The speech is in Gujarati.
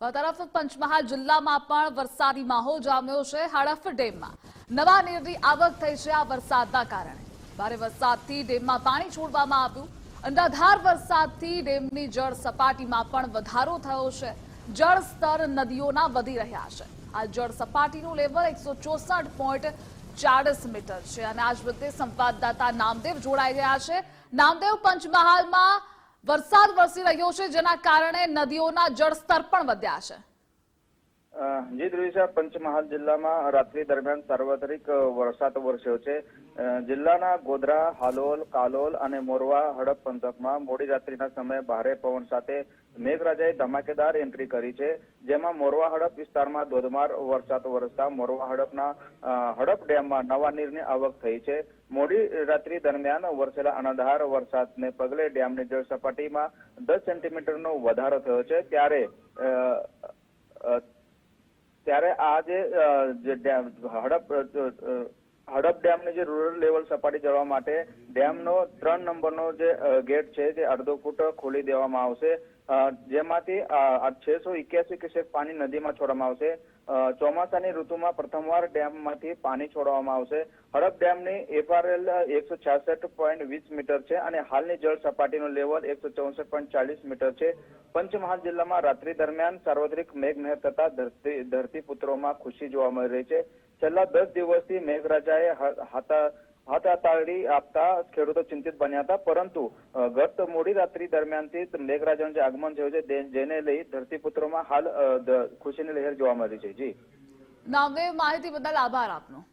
તરફ પંચમહાલ જિલ્લામાં પણ વરસાદી માહોલ જામ્યો છે. હડફ ડેમમાં નવા નીરની આવક થઈ છે આ વરસાદના કારણે. ભારે વરસાદથી ડેમમાં પાણી છોડવામાં આવ્યું. અંધાધાર વરસાદથી ડેમની જળ સપાટીમાં પણ વધારો થયો છે. જળ સ્તર નદીઓના વધી રહ્યા છે. આ જળ સપાટીનું લેવલ એકસો ચોસઠ પોઈન્ટ ચાળીસ મીટર છે અને આજ વખતે સંવાદદાતા નામદેવ જોડાઈ ગયા છે. નામદેવ, પંચમહાલમાં વરસાદ વરસી રહ્યો છે જેના કારણે નદીઓના જળસ્તર પણ વધ્યા છે. જી ધ્રુવિશા પંચમહાલ જિલ્લામાં રાત્રિ દરમિયાન સાર્વત્રિક વરસાદ વરસ્યો છે. જિલ્લાના ગોધરા, હાલોલ, કાલોલ અને મોરવા, હડપ પંથકમાં મોડી રાત્રિના સમયે ભારે પવન સાથે મેઘરાજાએ ધમાકેદાર એન્ટ્રી કરી છે. જેમાં મોરવા હડપ વિસ્તારમાં ધોધમાર વરસાદ વરસતા મોરવા હડપના હડપ ડેમમાં નવા નીરની આવક થઈ છે. મોડી રાત્રિ દરમિયાન વરસેલા અનધાર વરસાદને પગલે ડેમની જળ સપાટીમાં દસ સેન્ટીમીટરનો વધારો થયો છે. ત્યારે ત્યારે આ જે હડપ હડપ ડેમની જે રૂરલ લેવલ સપાટી જળવા માટે ડેમનો ત્રણ નંબરનો જે ગેટ છે તે અડધો ફૂટ ખોલી દેવામાં આવશે. જેમાંથી છસો એક્યાસી ક્યુસેક પાણી નદીમાં છોડવામાં આવશે. ચોમાસાની ઋતુમાં પ્રથમવાર ડેમમાંથી પાણી છોડવામાં આવશે. હડપ ડેમની એફઆરએલ એકસો છાસઠ પોઈન્ટ વીસ મીટર છે અને હાલની જળ સપાટીનું લેવલ એકસો ચોસઠ પોઈન્ટ ચાલીસ મીટર છે. પંચમહાલ જિલ્લામાં રાત્રિ દરમિયાન સાર્વત્રિક મેઘમહેર થતા ધરતી, ધરતીપુત્રોમાં ખુશી જોવા મળી રહી છે. છેલ્લા દસ દિવસથી મેઘરાજાએ હાથાતાળી આપતા ખેડૂતો ચિંતિત બન્યા હતા. પરંતુ ગત મોડી રાત્રિ દરમિયાનથી મેઘરાજાનું જે આગમન થયું છે જેને લઈ ધરતીપુત્રોમાં હાલ ખુશીની લહેર જોવા મળી છે. જી. નામદેવ માહિતી બદલ આભાર આપનો.